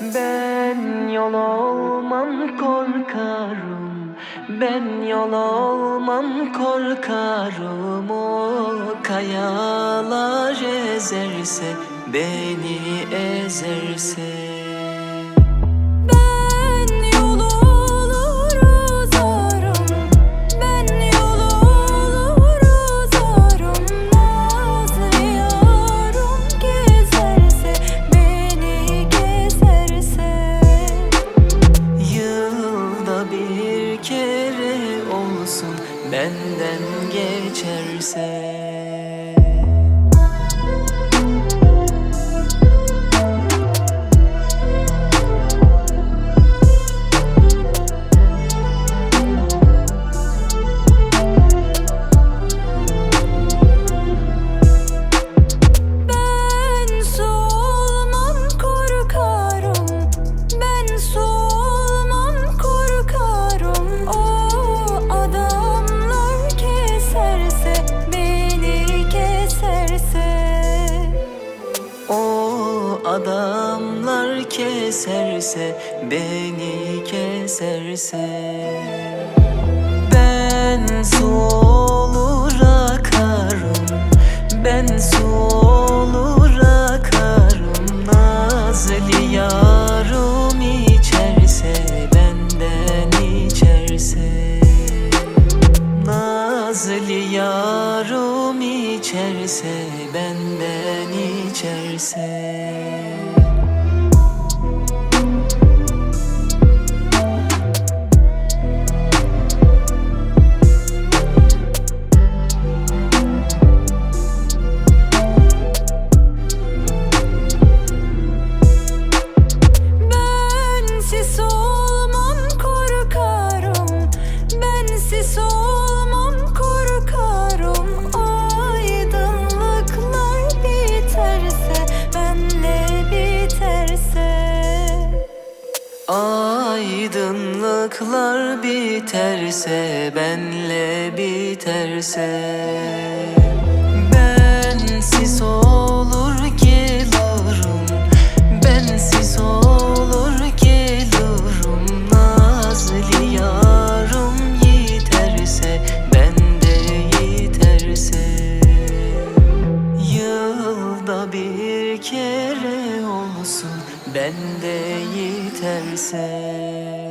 Ben yol olmam korkarım. Ben yol olmam korkarım. O kayalar ezerse Beni ezerse Benden geçerse adamlar keserse Beni keserse. Ben su olur akarım Ben su olur akarım. Nazlı yarım içerse Benden içerse. Nazlı yarım içerse Benden içerse Bensiz olmam korkarım. Aydınlıklar biterse Benle biterse. Aydınlıklar biterse benle biterse bende yeterse